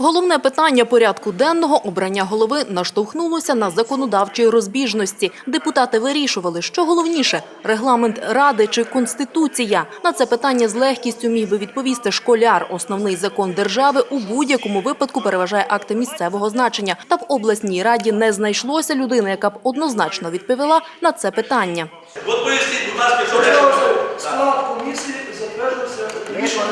Головне питання порядку денного обрання голови наштовхнулося на законодавчої розбіжності. Депутати вирішували, що головніше – регламент ради чи конституція. На це питання з легкістю міг би відповісти школяр. Основний закон держави у будь-якому випадку переважає акти місцевого значення. Та в обласній раді не знайшлося людини, яка б однозначно відповіла на це питання. От поясніть, будь ласка, що таке Склад комісії затверджується рішення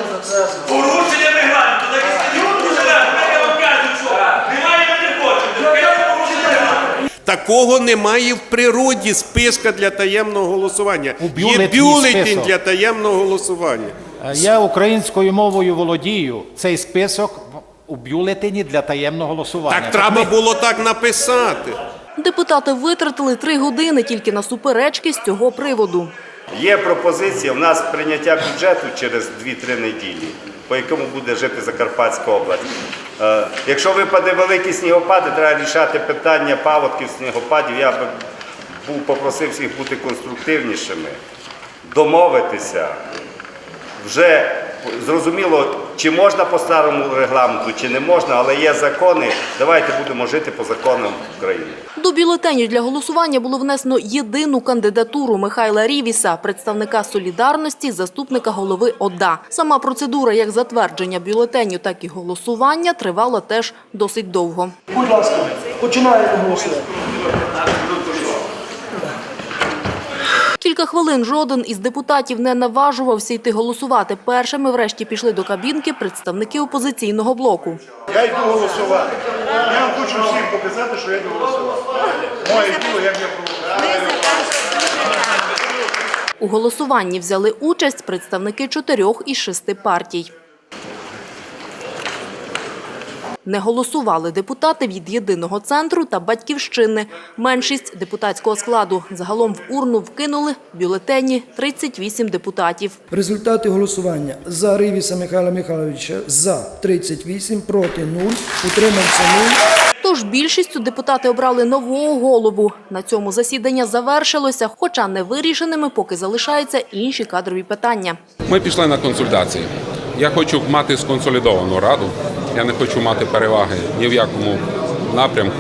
порушення регламенту. Так і скажіть, порушення регламенту. Я вам кажу, що немає, ми не хочемо. Таке порушення регламенту. Такого немає в природі списка для таємного голосування. У Є бюлетень для таємного голосування. Е, Я українською мовою володію. Цей список у бюлетені для таємного голосування. Так треба було так написати. Депутати витратили три години тільки на суперечки з цього приводу. Є пропозиція в нас прийняття бюджету через 2-3 неділі, по якому буде жити Закарпатська область. Е, Якщо випаде великі снігопади, треба рішати питання паводків, снігопадів. Я би попросив всіх бути конструктивнішими, домовитися. Вже зрозуміло, чи можна по старому регламенту, чи не можна, але є закони. Давайте будемо жити по законам України. До бюлетенів для голосування було внесено єдину кандидатуру Михайла Рівіса, представника «Солідарності», заступника голови ОДА. Сама процедура як затвердження бюлетеню, так і голосування тривала теж досить довго. Будь ласка, починаємо голосувати. Кілька хвилин жоден із депутатів не наважувався йти голосувати. Першими врешті пішли до кабінки представники опозиційного блоку. Я йду голосувати. Я вам хочу всім показати, що я йду голосувати. Моє діло, як я проводжу. У голосуванні взяли участь представники чотирьох із шести партій. Не голосували депутати від «Єдиного центру» та «Батьківщини». Меншість депутатського складу. Загалом в урну вкинули бюлетені 38 депутатів. Результати голосування. За Ривіса Михайла Михайловича за 38, проти 0, утримався 0. Тож більшістю депутати обрали нового голову. На цьому засідання завершилося, хоча не вирішеними поки залишаються інші кадрові питання. Ми пішли на консультації. Я хочу мати сконсолідовану раду. Я не хочу мати переваги ні в якому напрямку.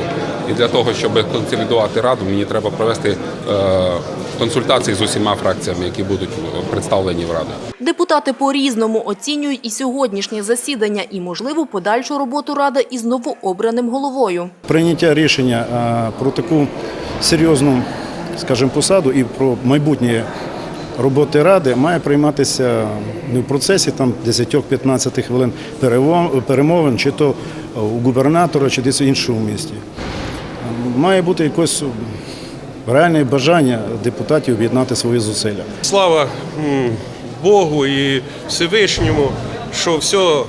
І для того, щоб консолідувати раду, мені треба провести е, консультації з усіма фракціями, які будуть представлені в раді. Депутати по-різному оцінюють і сьогоднішнє засідання, і, можливо, подальшу роботу Ради із новообраним головою. Прийняття рішення про таку серйозну, скажімо, посаду і про майбутнє роботи ради має прийматися не в процесі 10-15 хвилин перемовин, чи то у губернатора, чи десь в іншому місті. Має бути якось реальне бажання депутатів об'єднати свої зусилля. Слава Богу і Всевишньому, що все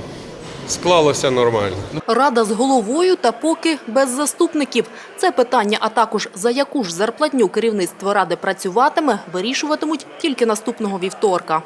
склалося нормально. Рада з головою та поки без заступників. Це питання, а також за яку ж зарплатню керівництво Ради працюватиме, вирішуватимуть тільки наступного вівторка.